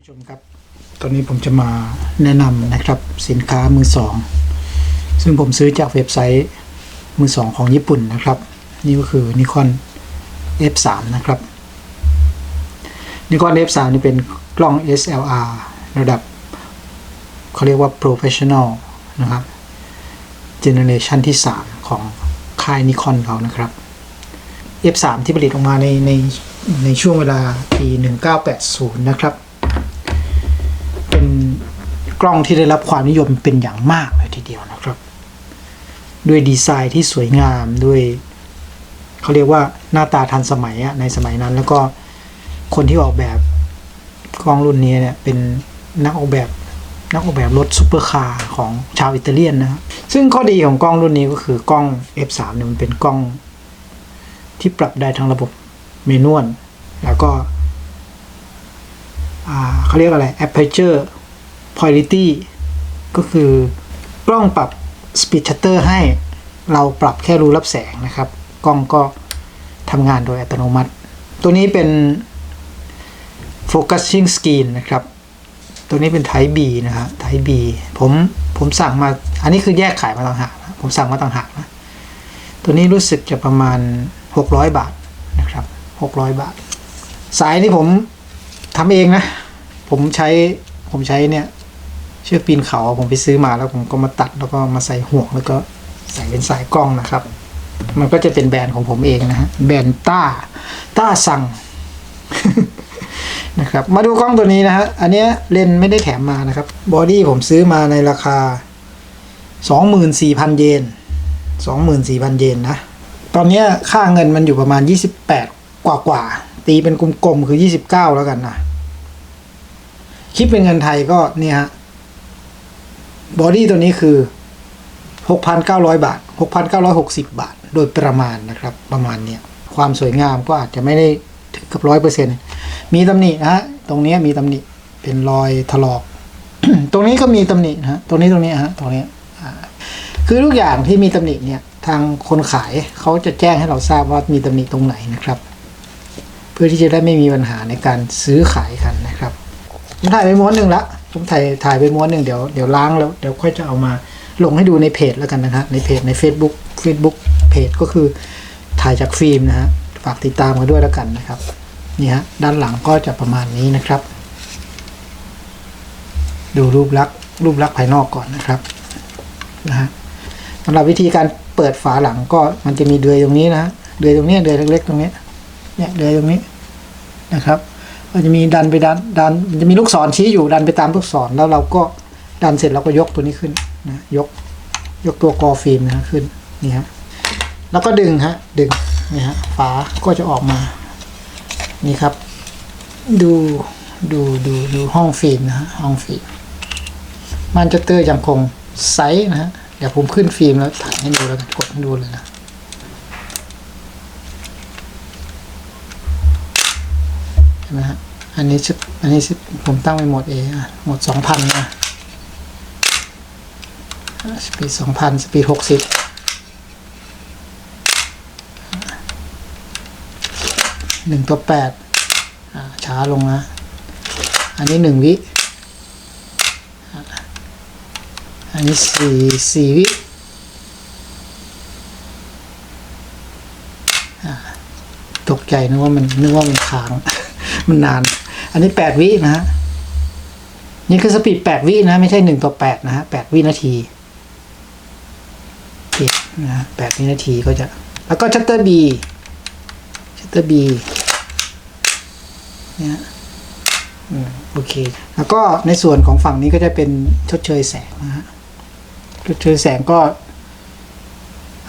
ผู้ชมครับ ตอนนี้ผมจะมาแนะนำนะครับสินค้ามือสอง ซึ่งผมซื้อจากเว็บไซต์มือสองของญี่ปุ่นนะครับ นี่ก็คือ Nikon F3 นะครับ Nikon F3 นี่เป็นกล้อง SLR ระดับ เขาเรียกว่า Professional นะครับ Generation ที่ 3 ของค่าย Nikon เขานะครับ F3 ที่ผลิตออกมาในในในช่วงเวลาปี 1980 นะครับ กล้องที่ได้รับความนิยมเป็นอย่างมากเลยทีเดียวนะครับ ด้วยดีไซน์ที่สวยงามด้วยเขาเรียกว่าหน้าตาทันสมัยอะในสมัยนั้น แล้วก็คนที่ออกแบบกล้องรุ่นนี้เนี่ยเป็นนักออกแบบนักออกแบบรถซูเปอร์คาร์ของชาวอิตาเลียนนะครับซึ่งข้อดีของกล้องรุ่นนี้ก็คือกล้อง F3 เนี่ยมันเป็นกล้องที่ปรับได้ทั้งระบบเมนวลแล้วก็เขาเรียกอะไร aperture quality ก็คือกล้องปรับ speed shutter ให้เราปรับแค่รูรับแสงนะครับ กล้องก็ทำงานโดยอัตโนมัติ ตัวนี้เป็น focusing screen นะครับ ตัวนี้เป็น Type B นะฮะ Type B ผมผมสั่งมา อันนี้คือแยกขายมาต่างหากนะผมสั่งมาต่างหากนะ ตัวนี้รู้สึกจะประมาณ 600 บาทนะครับ 600 บาท สายนี่ผมทำเองนะ ผมใช้ผมใช้เนี่ย ชือกปีนเขาผมไปซื้อมาแล้วผมก็มาตัดแล้วก็มาใส่ห่วงแล้วก็ใส่เป็นสายกล้องนะครับ มันก็จะเป็นแบรนด์ของผมเองนะฮะแบรนด์ต้าต้าสั่งนะครับมาดูกล้องตัวนี้นะฮะอันเนี้ยเลนไม่ได้แถมมานะครับบอดี้ผมซื้อมาในราคา 24,000 เยน 24,000 เยนนะ ตอนเนี้ยค่าเงินมันอยู่ประมาณ 28 กว่ากว่าตีเป็นกลมๆคือ 29 แล้วกันนะคิดเป็นเงินไทยก็เนี่ยฮะ บอดี้ตัวนี้คือ 6,900 บาท 6,960 บาท โดยประมาณนะครับ ประมาณเนี้ยความสวยงามก็อาจจะไม่ได้ถึงกับร้อยเปอร์เซ็นมีตำหนินะฮะ ตรงนี้มีตำหนิเป็นรอยถลอก ตรงนี้ก็มีตำหนินะฮะ ตรงนี้ตรงนี้ฮะ ตรงนี้คือทุกอย่างที่มีตำหนิเนี่ยทางคนขายเขาจะแจ้งให้เราทราบว่ามีตำหนิตรงไหนนะครับ เพื่อที่จะได้ไม่มีปัญหาในการซื้อขายกันนะครับถ่ายไปม้วนหนึ่งละ ผมถ่ายถ่ายไปม้วนหนึ่งเดี๋ยวเดี๋ยวล้างแล้วเดี๋ยวค่อยจะเอามาลงให้ดูในเพจแล้วกันนะครับในเพจใน Facebook Facebook เพจก็คือถ่ายจากฟิล์มนะฮะฝากติดตามกันด้วยแล้วกันนะครับนี่ฮะด้านหลังก็จะประมาณนี้นะครับ ดูรูปลักษณ์รูปลักษณ์ภายนอกก่อนนะครับนะฮะสำหรับวิธีการเปิดฝาหลังก็มันจะมีเดือยตรงนี้นะฮะเดือยตรงนี้เดือยเล็กๆตรงนี้เนี่ยเดือยตรงนี้นะครับ ก็จะมีดันไปดันดันมันจะมีลูกศรชี้อยู่ดันไปตามลูกศรแล้วเราก็ดันเสร็จเราก็ยกตัวนี้ขึ้นนะยกยกตัวกอฟิล์มนะฮะขึ้นนี่ฮะแล้วก็ดึงฮะดึงนี่ฮะฝาก็จะออกมานี่ครับ ดูดูดูดูห้องฟิล์มนะฮะห้องฟิล์มมันจะเตอร์ยังคงใสนะฮะเดี๋ยวผมขึ้นฟิล์มแล้วถ่ายให้ดูแล้วกันกดให้ดูเลยนะ ช่ไหมฮะอันนี้ชุดอันนี้ชุดผมตั้งไปหมดเองอะหมดสองพันนะสปีดสองพันสปีดหกสิบหนึ่งตัวแปดช้าลงนะ อันนี้หนึ่งวิ อันนี้สี่สี่วิตกใจนึกว่ามันนึกว่ามันค้าง มันนาน อันนี้แปดวินะฮะนี่คือสปีดแปดวินะ ไม่ใช่หนึ่งต่อแปดนะฮะแปดวินาทีปิดนะแปดวินาทีก็จะ แล้วก็ชัตเตอร์บีชัตเตอร์บีเนี่ยอืมโอเค แล้วก็ในส่วนของฝั่งนี้ก็จะเป็นชดเชยแสงนะฮะชดเชยแสงก็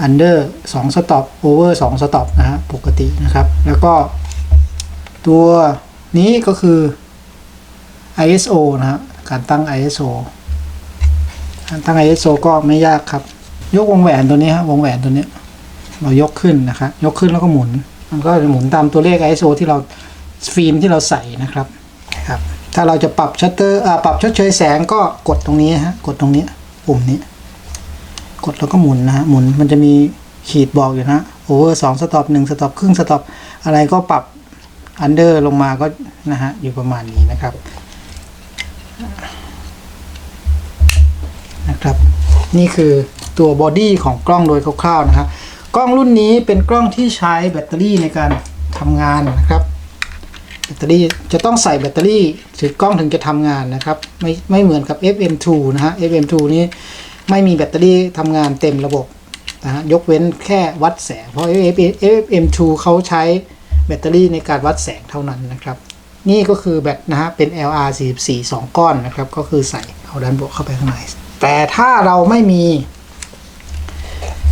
under สองสต็อป over สองสต็อปนะฮะปกตินะครับ แล้วก็ตัว นี้ก็คือ ISO นะฮะการตั้ง ISO การตั้ง ISO ก็ไม่ยากครับ ยกวงแหวนตัวนี้ฮะวงแหวนตัวนี้ เรายกขึ้นนะครับยกขึ้นแล้วก็หมุน มันก็จะหมุนตามตัวเลข ISO ที่เราฟิล์มที่เราใส่นะครับครับ ถ้าเราจะปรับชัตเตอร์อ่าปรับชดเชยแสงก็กดตรงนี้ฮะกดตรงนี้ปุ่มนี้ กดแล้วก็หมุนนะฮะหมุนมันจะมีขีดบอกอยู่นะ over สองสต็อปหนึ่งสต็อปครึ่งสต็อปอะไรก็ปรับ อันเดอร์ลงมาก็นะฮะอยู่ประมาณนี้นะครับนะครับ นี่คือตัวบอดี้ของกล้องโดยคร่าวๆนะครับกล้องรุ่นนี้เป็นกล้องที่ใช้แบตเตอรี่ในการทำงานนะครับแบตเตอรี่จะต้องใส่แบตเตอรี่ถึงกล้องถึงจะทำงานนะครับ ไม่ไม่เหมือนกับ FM2 นะฮะ FM2 นี้ไม่มีแบตเตอรี่ทำงานเต็มระบบนะฮะยกเว้นแค่วัดแสง เพราะ FM2 เขาใช้ แบตเตอรี่ในการวัดแสงเท่านั้นนะครับ นี่ก็คือแบตนะฮะเป็น LR44 2 ก้อนนะครับ ก็คือใส่เอาด้านบวกเข้าไปข้างในแต่ถ้าเราไม่มี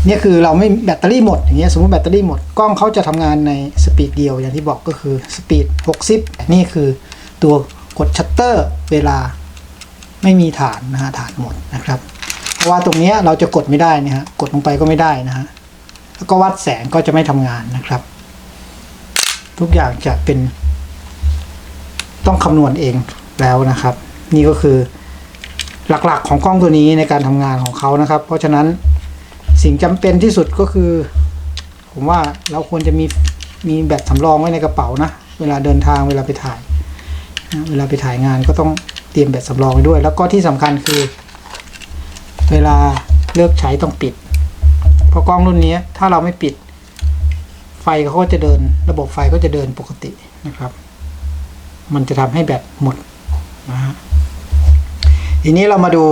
นี่คือเราไม่แบตเตอรี่หมดอย่างเงี้ยสมมติแบตเตอรี่หมดกล้องเขาจะทำงานในสปีดเดียวอย่างที่บอกก็คือสปีด 60 นี่คือตัวกดชัตเตอร์เวลาไม่มีฐานนะฮะฐานหมดนะครับ เพราะว่าตรงเนี้ยเราจะกดไม่ได้นะฮะกดลงไปก็ไม่ได้นะฮะแล้วก็วัดแสงก็จะไม่ทำงานนะครับ ทุกอย่างจะเป็น ต้องคำนวณเองแล้วนะครับ นี่ก็คือหลักๆของกล้องตัวนี้ในการทำงานของเขานะครับ เพราะฉะนั้นสิ่งจำเป็นที่สุดก็คือ ผมว่าเราควรจะมีมีแบตสำรองไว้ในกระเป๋านะ เวลาเดินทางเวลาไปถ่ายนะเวลาไปถ่ายงานก็ต้องเตรียมแบตสำรองไว้ด้วย แล้วก็ที่สำคัญคือ เวลาเลิกใช้ต้องปิด เพราะกล้องรุ่นนี้ถ้าเราไม่ปิด ฟเขาก็จะเดิน ระบบไฟก็จะเดินปกตินะครับ มันจะทำให้แบตหมดนะฮะทีนี้เรามาดู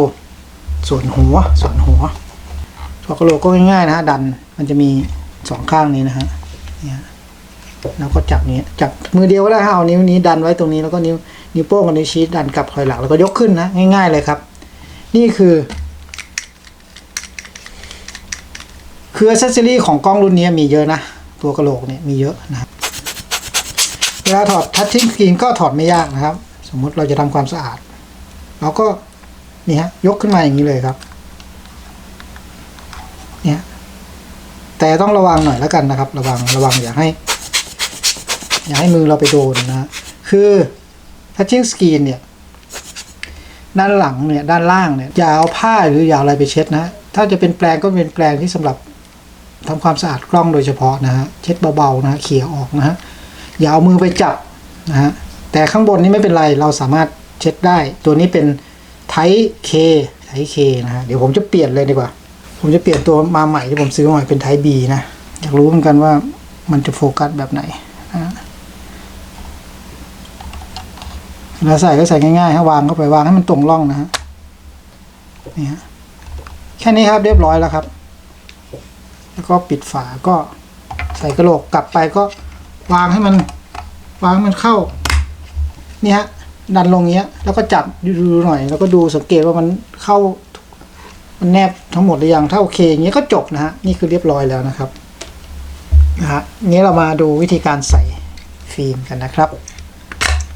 ส่วนหัวส่วนหัวตัวกระโหลกก็ง่ายๆนะฮะดันมันจะมีสองข้างนี้นะฮะเนี่ยเราก็จับนี้จับมือเดียวก็ได้ฮะเอานิ้วนี้ดันไว้ตรงนี้แล้วก็นิ้วนิ้วโป้งกับนิ้วชี้ดันกลับถอยหลังแล้วก็ยกขึ้นนะง่าย ๆเลยครับ นี่คือคืออเซสซอรี่ของกล้องรุ่นนี้มีเยอะนะ ตัวกระโหลกเนี่ยมีเยอะนะครับเวลาถอดทัชชิ่งสกรีนก็ถอดไม่ยากนะครับ สมมุติเราจะทำความสะอาด เราก็นี่ฮะยกขึ้นมาอย่างนี้เลยครับเนี่ยแต่ต้องระวังหน่อยแล้วกันนะครับ ระวังระวังอย่าให้ อย่าให้มือเราไปโดนนะคือทัชชิ่งสกรีนเนี่ยด้านหลังเนี่ยด้านล่างเนี่ยอย่าเอาผ้าหรืออย่าอะไรไปเช็ดนะ ถ้าจะเป็นแปรงก็เป็นแปรงที่สำหรับ ทำความสะอาดกล้องโดยเฉพาะนะฮะเช็ดเบาๆนะฮะเขี่ยออกนะฮะอย่าเอามือไปจับนะฮะแต่ข้างบนนี้ไม่เป็นไรเราสามารถเช็ดได้ ตัวนี้เป็นไทเคไทเคนะฮะเดี๋ยวผมจะเปลี่ยนเลยดีกว่า ผมจะเปลี่ยนตัวมาใหม่ที่ผมซื้อมาใหม่เป็นไทบีนะอยากรู้เหมือนกันว่ามันจะโฟกัสแบบไหนนะฮะเวลาใส่ก็ใส่ง่ายๆฮะวางเข้าไปวางให้มันตรงร่องนะฮะนี่ฮะแค่นี้ครับเรียบร้อยแล้วครับ แล้วก็ปิดฝาก็ใส่กระโหลกกลับไปก็วางให้มัน วางให้มันเข้า เนี่ฮะดันลงเงี้ย แล้วก็จับดูหน่อย แล้วก็ดูสังเกตว่ามันเข้า มันแนบทั้งหมดหรือยังถ้าโอเคอย่างเงี้ยก็จบนะฮะนี่คือเรียบร้อยแล้วนะครับนะฮะนี้เรามาดูวิธีการใส่ฟิล์มกันนะครับ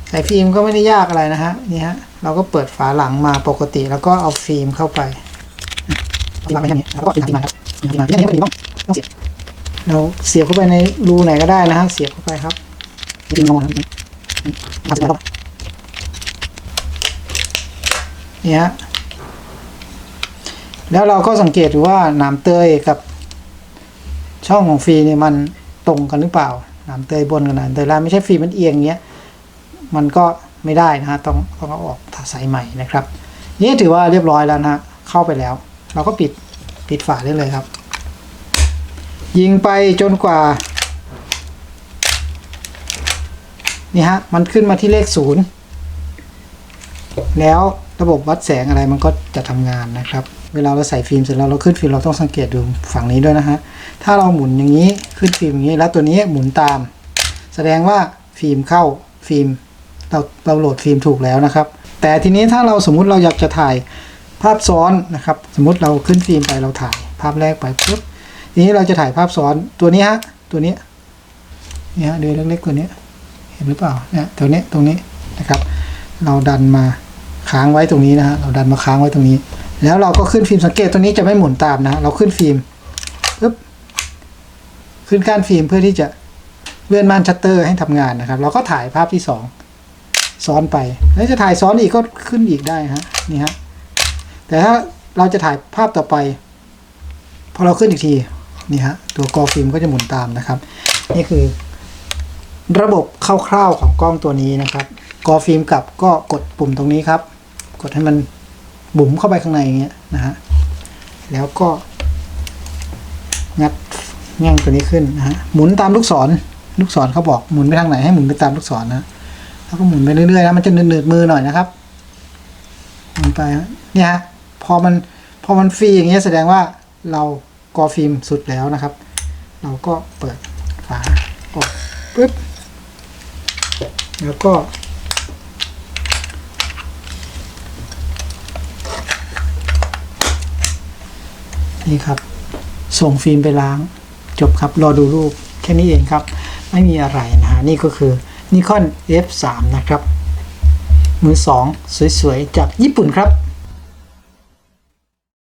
ใส่ฟิล์มก็ไม่ได้ยากอะไรนะฮะนี่ฮะเราก็เปิดฝาหลังมาปกติ แล้วก็เอาฟิล์มเข้าไปวางไว้อย่นี้แล้วก็ฟิล์มมาครับ ฟิล์มมาที่นี่ก็ต้องต้องเสียบเราเสียบเข้าไปในรูไหนก็ได้นะฮะเสียบเข้าไปครับจริงๆลองมาทำเสร็จแล้วนี่ฮะแล้วเราก็สังเกตดูว่าหนามเตยกับ ช่องของฟิล์มเนี่ยมันตรงกันหรือเปล่าหนามเตยบนกับหนามเตยล่างไม่ใช่ฟิล์มันเอียงเงี้ยมันก็ไม่ได้นะฮะต้องต้องเอาออกใส่ใหม่นะครับนี่ถือว่าเรียบร้อยแล้วนะฮะเข้าไปแล้ว เราก็ปิด ปิดฝาได้เลยครับ ยิงไปจนกว่า นี่ฮะ มันขึ้นมาที่เลขศูนย์แล้วระบบวัดแสงอะไรมันก็จะทำงานนะครับ เวลาเราใส่ฟิล์มเสร็จแล้วเราขึ้นฟิล์มเราต้องสังเกตดูฝั่งนี้ด้วยนะฮะ ถ้าเราหมุนอย่างนี้ขึ้นฟิล์มอย่างนี้ แล้วตัวนี้หมุนตาม แสดงว่าฟิล์มเข้าฟิล์มเราเราโหลดฟิล์มถูกแล้วนะครับ แต่ทีนี้ถ้าเราสมมุติเราอยากจะถ่าย ภาพซ้อนนะครับ สมมติเราขึ้นฟิล์มไปเราถ่ายภาพแรกไปปุ๊บทีนี้เราจะถ่ายภาพซ้อนตัวนี้ฮะตัวนี้เนี่ยฮะเดือยเล็กๆตัวนี้เห็นหรือเปล่าเนี่ยตัวนี้ตรงนี้นะครับ เราดันมาค้างไว้ตรงนี้นะฮะเราดันมาค้างไว้ตรงนี้ แล้วเราก็ขึ้นฟิล์มสังเกตตัวนี้จะไม่หมุนตามนะฮะเราขึ้นฟิล์มปึ๊บขึ้นก้านฟิล์มเพื่อที่จะเลื่อนม่านชัตเตอร์ให้ทำงานนะครับ เราก็ถ่ายภาพที่สองซ้อนไป แล้วจะถ่ายซ้อนอีกก็ขึ้นอีกได้ฮะนี่ฮะ แต่ถ้าเราจะถ่ายภาพต่อไป พอเราขึ้นอีกทีนี่ฮะตัวกอฟิล์มก็จะหมุนตามนะครับ นี่คือ ระบบคร่าวๆของกล้องตัวนี้นะครับ กอฟิล์มกลับก็กดปุ่มตรงนี้ครับ กดให้มันบุ๋มเข้าไปข้างในอย่างเงี้ยนะฮะแล้วก็ งัดแง่งตัวนี้ขึ้นนะฮะหมุนตามลูกศรลูกศรเขาบอกหมุนไปทางไหนให้หมุนไปตามลูกศรนะแล้วก็หมุนไปเรื่อยๆนะมันจะหนืดๆมือหน่อยนะครับหมุนไปเนี่ยฮะ พอมันพอมันฟรีอย่างเงี้ยแสดงว่าเรากอฟิล์มสุดแล้วนะครับ เราก็เปิดฝาออกปึ๊บแล้วก็ นี่ครับ ส่งฟิล์มไปล้างจบครับ รอดูรูปแค่นี้เองครับ ไม่มีอะไรนะฮะนี่ก็คือ Nikon F3 นะครับ มือสองสวย ๆ จากญี่ปุ่นครับ